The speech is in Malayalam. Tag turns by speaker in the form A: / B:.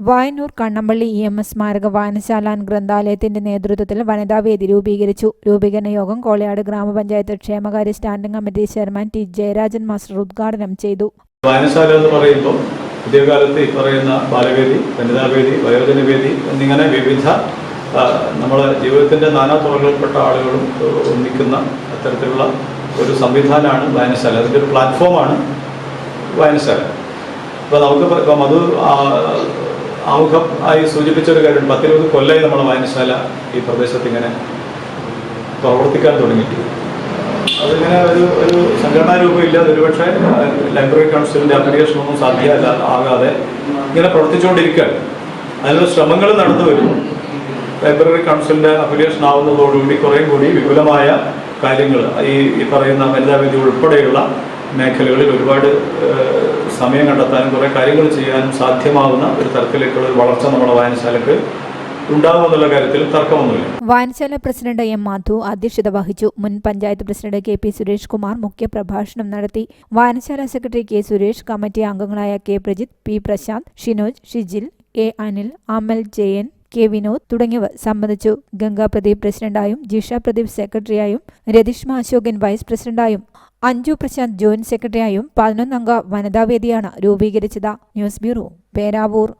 A: Vayannur Kannampally E M S സ്മാരക വായനശാല ഗ്രന്ഥാലയത്തിന്റെ നേതൃത്വത്തിൽ വനിതാവേദി രൂപീകരിച്ചു. രൂപീകരണ യോഗം കോളയാട് ഗ്രാമപഞ്ചായത്ത് ക്ഷേമകാര്യ standing committee chairman T Jayarajan master ഉദ്ഘാടനം ചെയ്തു.
B: വായനശാല എന്ന് പറയുമ്പോൾ പുതിയ കാലത്ത് ഈ പറയുന്ന ബാലവേദി വനിതാവേദി വയോജനവേദി എന്നിങ്ങനെ വിവിധ നമ്മുടെ ജീവിതത്തിന്റെ നാനാ തുറകളിൽപ്പെട്ട ആളുകളും ഒന്നിക്കുന്ന അത്തരത്തിലുള്ള ഒരു സംവിധാനമാണ് വായനശാല. അതിന്റെ ഒരു പ്ലാറ്റ്ഫോമാണ് വായനശാല. അപ്പോൾ നമുക്ക് ഇപ്പം- ഇപ്പം അത് ആ- ആമുഖം ആയി സൂചിപ്പിച്ച ഒരു കാര്യം പത്തിരുപത് കൊല്ലമായി നമ്മുടെ വായനശാല ഈ പ്രദേശത്ത് ഇങ്ങനെ പ്രവർത്തിക്കാൻ തുടങ്ങിയിട്ട്. അതിങ്ങനെ ഒരു ഒരു സംഘടനാ രൂപം ഇല്ലാതെ ഒരുപക്ഷെ ലൈബ്രറി കൗൺസിലിന്റെ അപ്ലിക്കേഷൻ ഒന്നും സാധ്യമല്ല ആകാതെ ഇങ്ങനെ പ്രവർത്തിച്ചുകൊണ്ടിരിക്കുകയാണ്. അതിനുള്ള ശ്രമങ്ങൾ നടന്നു വരുന്നു ലൈബ്രറി കൗൺസിലിന്റെ അഫിലിയേഷൻ ആവുന്നതോടുകൂടി കുറേ കൂടി വിപുലമായ കാര്യങ്ങൾ ഈ ഈ പറയുന്ന വനിതാവേദി ഉൾപ്പെടെയുള്ള മേഖലകളിൽ ഒരുപാട് സമയം കണ്ടെത്താനും കുറേ കാര്യങ്ങൾ ചെയ്യാനും സാധ്യമാകുന്ന ഒരു തരത്തിലേക്കുള്ള ഒരു വളർച്ച നമ്മുടെ വായനശാലക്ക് ഉണ്ടാവുമെന്നുള്ള കാര്യത്തിൽ തർക്കമൊന്നുമില്ല.
A: വായനശാല പ്രസിഡന്റ് എം മാധു അധ്യക്ഷത വഹിച്ചു. മുൻ panchayat president K P Suresh Kumar മുഖ്യപ്രഭാഷണം നടത്തി. വായനശാല സെക്രട്ടറി കെ സുരേഷ് കമ്മിറ്റി അംഗങ്ങളായ K Prajith P Prashanth Shinoj Shijil A Anil Amal Jayan K Vinod തുടങ്ങിയവർ സംബന്ധിച്ചു. ഗംഗാ പ്രദീപ് പ്രസിഡന്റായും ജിഷ പ്രദീപ് സെക്രട്ടറിയായും രതീഷ്മ അശോകൻ വൈസ് പ്രസിഡന്റായും അഞ്ജു പ്രശാന്ത് ജോയിന്റ് സെക്രട്ടറിയായും പതിനൊന്നംഗ വനിതാവേദിയാണ് രൂപീകരിച്ചത്. News bureau Peravoor.